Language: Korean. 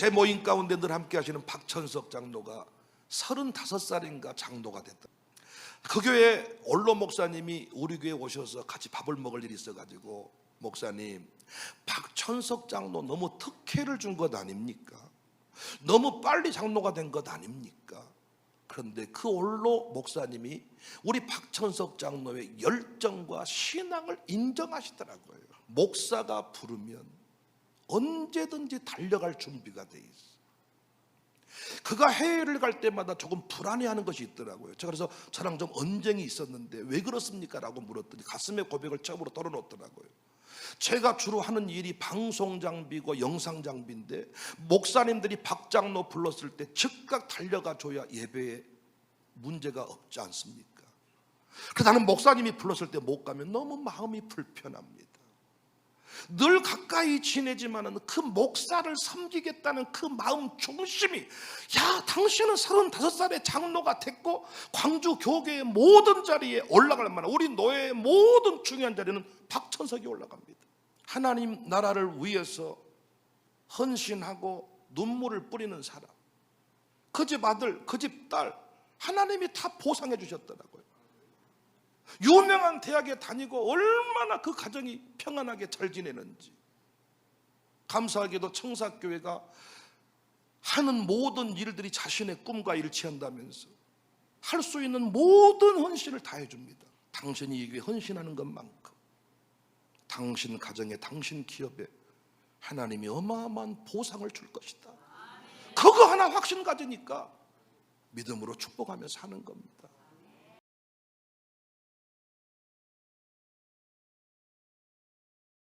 제 모임 가운데 늘 함께 하시는 박천석 장로가 35살인가 장로가 됐다. 그 교회 원로 목사님이 우리 교회 오셔서 같이 밥을 먹을 일이 있어가지고 목사님 박천석 장로 너무 특혜를 준 것 아닙니까? 너무 빨리 장로가 된 것 아닙니까? 그런데 그 원로 목사님이 우리 박천석 장로의 열정과 신앙을 인정하시더라고요. 목사가 부르면 언제든지 달려갈 준비가 돼 있어. 그가 해외를 갈 때마다 조금 불안해하는 것이 있더라고요. 제가 그래서 저랑 좀 언쟁이 있었는데 왜 그렇습니까?라고 물었더니 가슴에 고백을 처음으로 털어놓더라고요. 제가 주로 하는 일이 방송 장비고 영상 장비인데 목사님들이 박장로 불렀을 때 즉각 달려가 줘야 예배에 문제가 없지 않습니까? 그래서 나는 목사님이 불렀을 때 못 가면 너무 마음이 불편합니다. 늘 가까이 지내지만은 그 목사를 섬기겠다는 그 마음 중심이 야 당신은 35살에 장로가 됐고 광주 교계의 모든 자리에 올라갈 만한 우리 노예의 모든 중요한 자리는 박천석이 올라갑니다. 하나님 나라를 위해서 헌신하고 눈물을 뿌리는 사람 그 집 아들 그 집 딸 하나님이 다 보상해 주셨더라고요 유명한 대학에 다니고 얼마나 그 가정이 평안하게 잘 지내는지. 감사하게도 청사교회가 하는 모든 일들이 자신의 꿈과 일치한다면서 할 수 있는 모든 헌신을 다 해줍니다. 당신이 이 교회 헌신하는 것만큼. 당신 가정에 당신 기업에 하나님이 어마어마한 보상을 줄 것이다. 그거 하나 확신 가지니까 믿음으로 축복하며 사는 겁니다